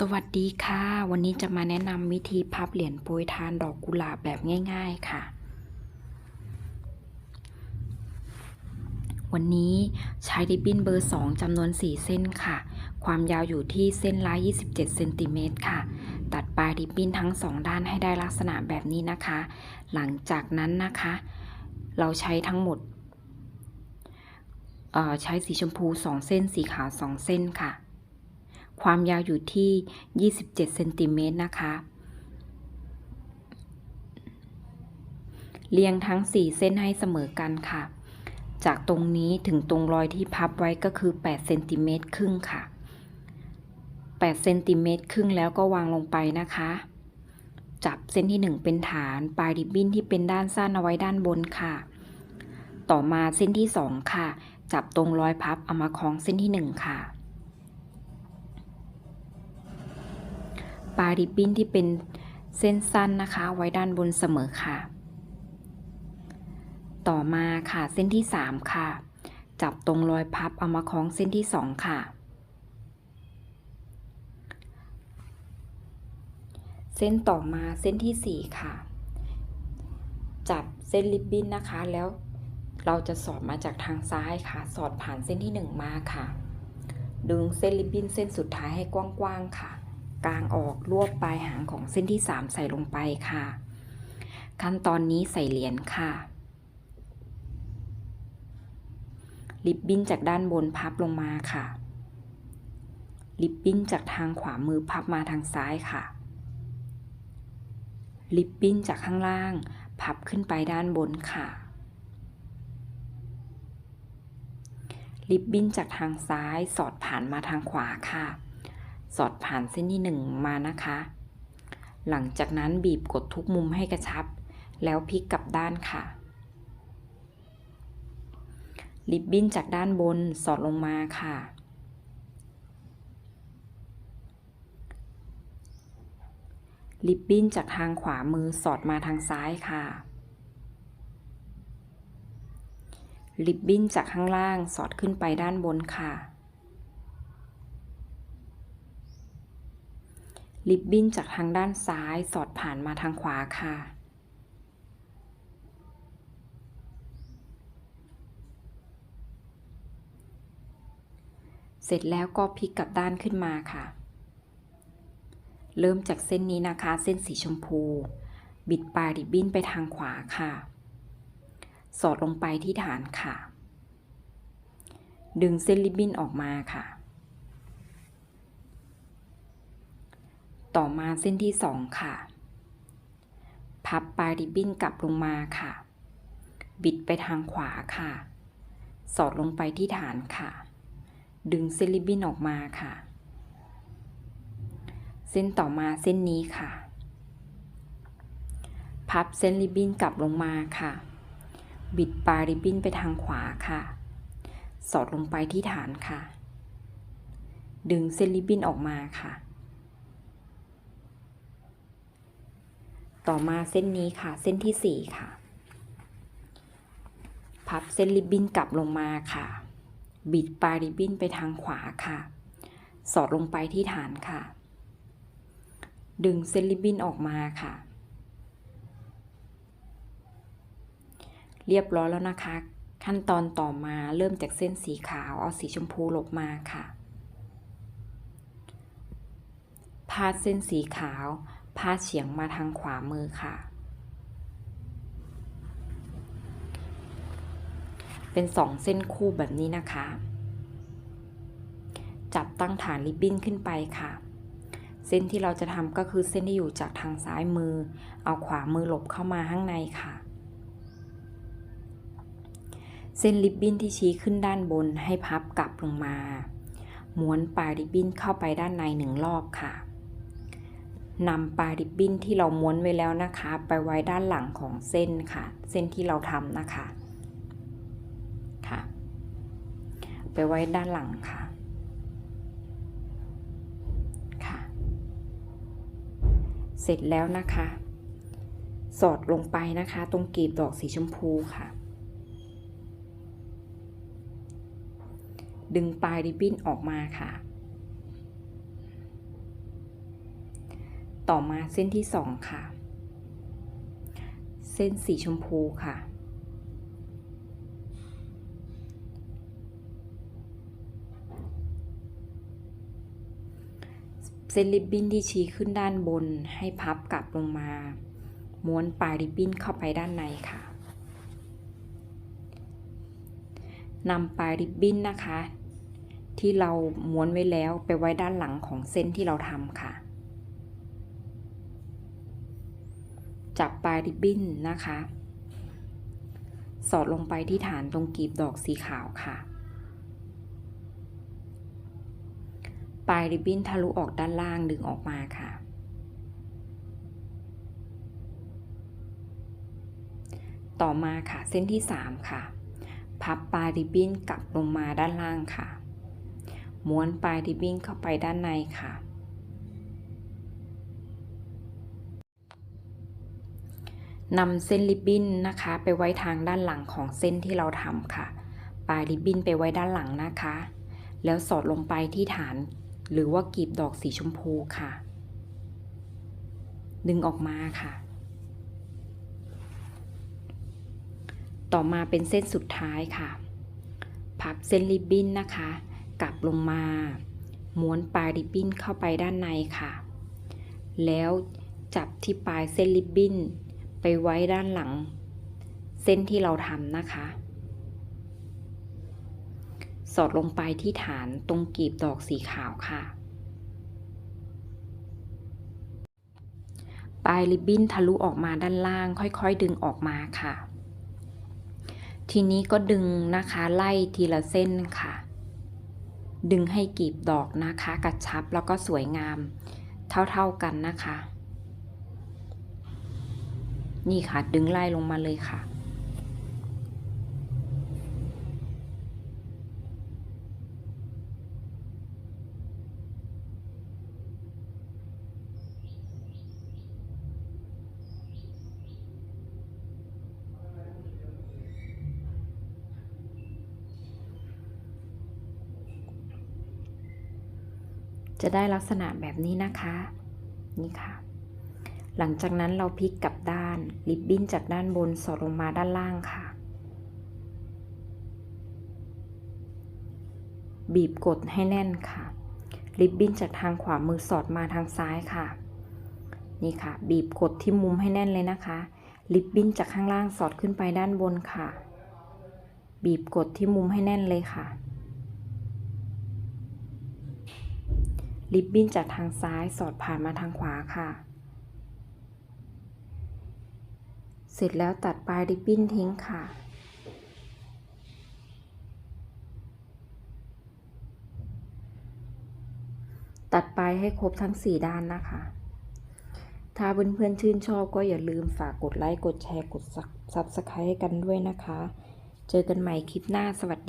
สวัสดีค่ะ วันนี้จะมาแนะนำวิธีพับเหรียญโปรยทานดอกกุหลาบแบบง่าย ๆค่ะ วันนี้ใช้ริบบิ้นเบอร์ 2จำนวน 4 เส้นค่ะ ความยาวอยู่ที่เส้นละ27เซนติเมตรค่ะ ตัดปลายริบบิ้นทั้ง 2 ด้านให้ได้ลักษณะแบบนี้นะคะ หลังจากนั้นนะคะ เราใช้ทั้งหมดใช้สีชมพู 2 เส้น สีขาว 2 เส้นค่ะ ความยาวอยู่ที่ 27เซนติเมตรนะคะเรียงทั้ง 4 เส้นให้เสมอกันค่ะ จากตรงนี้ถึงตรงรอยที่พับไว้ก็คือ8เซนติเมตรครึ่งค่ะ8เซนติเมตรครึ่งแล้วก็วางลงไปนะคะ จับเส้นที่ 1 เป็นฐาน ปลายริบบิ้นที่เป็นด้านสั้นเอาไว้ด้านบนค่ะ ต่อมาเส้นที่ 2 ค่ะ จับตรงรอยพับเอามาคล้องเส้นที่ 1 ค่ะ ปลายริบบิ้นที่เป็นเส้นสั้นนะคะ ไว้ด้านบนเสมอค่ะ ต่อมาค่ะเส้นที่ 3 ค่ะ จับตรงรอยพับเอามาคล้องเส้นที่ 2 ค่ะ เส้นต่อมาเส้นที่ 4 ค่ะ จับเส้นริบบิ้นนะคะแล้วเราจะสอดมาจากทางซ้ายค่ะ สอดผ่านเส้นที่ 1 มาค่ะ ดึงเส้นริบบิ้นเส้นสุดท้ายให้กว้างๆค่ะ กลางออกรวบปลายหางของเส้นที่ 3 ใส่ลงไปค่ะ ขั้นตอนนี้ใส่เหรียญค่ะ ริบบิ้นจากด้านบนพับลงมาค่ะ ริบบิ้นจากทางขวามือพับมาทางซ้ายค่ะ ริบบิ้นจากข้างล่าง พับขึ้นไปด้านบนค่ะริบบิ้นจากทางซ้ายสอดผ่านมาทางขวาค่ะ สอดผ่านเส้นที่หนึ่งมานะคะ หลังจากนั้นบีบกดทุกมุมให้กระชับ แล้วพลิกกลับด้านค่ะ ริบบิ้นจากด้านบนสอดลงมาค่ะ ริบบิ้นจากทางขวามือสอดมาทางซ้ายค่ะ ริบบิ้นจากข้างล่างสอดขึ้นไปด้านบนค่ะ ริบบิ้นจากทางด้านซ้ายสอดผ่านมาทางขวาค่ะ เสร็จแล้วก็พลิกกลับด้านขึ้นมาค่ะ เริ่มจากเส้นนี้นะคะ เส้นสีชมพู บิดปลายริบบิ้นไปทางขวาค่ะ สอดลงไปที่ฐานค่ะ ดึงเส้นริบบิ้นออกมาค่ะ ต่อมาเส้นที่ 2 ค่ะ พับปลายริบบิ้นกลับลงมาค่ะ บิดไปทางขวาค่ะ สอดลงไปที่ฐานค่ะ ดึงเส้นริบบิ้นออกมาค่ะ เส้นต่อมาเส้นนี้ค่ะ พับเส้นริบบิ้นกลับลงมาค่ะ บิดปลายริบบิ้นไปทางขวาค่ะ สอดลงไปที่ฐานค่ะ ดึงเส้นริบบิ้นออกมาค่ะ ต่อมาเส้นนี้ค่ะ เส้นที่ 4 ค่ะ พับเส้นริบบิ้นกลับลงมาค่ะ บิดปลายริบบิ้นไปทางขวาค่ะ สอดลงไปที่ฐานค่ะ ดึงเส้นริบบิ้นออกมาค่ะ เรียบร้อยแล้วนะคะ ขั้นตอนต่อมาเริ่มจากเส้นสีขาวเอาสีชมพูหลบมาค่ะ พาดเส้นสีขาว พาดเฉียงมาทางขวามือค่ะ เป็นสองเส้นคู่แบบนี้นะคะ จับตั้งฐานริบบิ้นขึ้นไปค่ะ เส้นที่เราจะทำก็คือเส้นที่อยู่จากทางซ้ายมือ เอาขวามือหลบเข้ามาข้างในค่ะ เส้นริบบิ้นที่ชี้ขึ้นด้านบนให้พับกลับลงมา ม้วนปลายริบบิ้นเข้าไปด้านในหนึ่งรอบค่ะ นำปลายริบบิ้นที่เราม้วนไว้แล้วนะคะ ไปไว้ด้านหลังของเส้นค่ะ เส้นที่เราทำนะคะค่ะ ไปไว้ด้านหลังค่ะค่ะ เสร็จแล้วนะคะ สอดลงไปนะคะ ตรงกลีบดอกสีชมพูค่ะ ดึงปลายริบบิ้นออกมาค่ะ ต่อมาเส้นที่สองค่ะ เส้นสีชมพูค่ะ เส้นริบบิ้นที่ชี้ขึ้นด้านบนให้พับกลับลงมา ม้วนปลายริบบิ้นเข้าไปด้านในค่ะนำปลายริบบิ้นนะคะ ที่เราม้วนไว้แล้วไปไว้ด้านหลังของเส้นที่เราทำค่ะ จับปลายริบบิ้นนะคะ สอดลงไปที่ฐานตรงกลีบดอกสีขาวค่ะ ปลายริบบิ้นทะลุออกด้านล่างดึงออกมาค่ะ ต่อมาค่ะเส้นที่ 3 ค่ะ พับปลายริบบิ้นกลับลงมาด้านล่างค่ะ ม้วนปลายริบบิ้นเข้าไปด้านในค่ะ นำเส้นริบบิ้นนะคะ ไปไว้ทางด้านหลังของเส้นที่เราทำค่ะ ปลายริบบิ้นไปไว้ด้านหลังนะคะ แล้วสอดลงไปที่ฐาน หรือว่ากลีบดอกสีชมพูค่ะ ดึงออกมาค่ะ ต่อมาเป็นเส้นสุดท้ายค่ะ พับเส้นริบบิ้นนะคะ กลับลงมาม้วนปลายริบบิ้นเข้าไปด้านในค่ะ แล้วจับที่ปลายเส้นริบบิ้น ไปไว้ด้านหลัง เส้นที่เราทำนะคะ สอดลงไปที่ฐานตรงกลีบดอกสีขาวค่ะ ปลายริบบิ้นทะลุออกมาด้านล่าง ค่อยๆ ดึงออกมาค่ะ ทีนี้ก็ดึงนะคะไล่ทีละเส้นค่ะ ดึงให้กลีบดอกนะคะ กระชับแล้วก็สวยงาม เท่าๆกันนะคะ นี่ค่ะดึงไล่ลงมาเลยค่ะ จะได้ลักษณะแบบนี้นะคะ นี่ค่ะ หลังจากนั้นเราพลิกกลับด้าน ริบบิ้นจากด้านบนสอดลงมาด้านล่างค่ะ บีบกดให้แน่นค่ะ ริบบิ้นจากทางขวามือสอดมาทางซ้ายค่ะ นี่ค่ะ บีบกดที่มุมให้แน่นเลยนะคะ ริบบิ้นจากข้างล่างสอดขึ้นไปด้านบนค่ะ บีบกดที่มุมให้แน่นเลยค่ะริบบิ้นจากทางซ้ายสอดผ่านมาทางขวาค่ะ เสร็จแล้วตัดปลายริบบิ้นทิ้งค่ะ ตัดปลายให้ครบทั้ง 4 ด้านนะคะ ถ้าเพื่อนๆชื่นชอบก็อย่าลืมฝากกดไลค์ กดแชร์ กดซับสไครต์ให้กันด้วยนะคะ เจอกันใหม่คลิปหน้าสวัสดี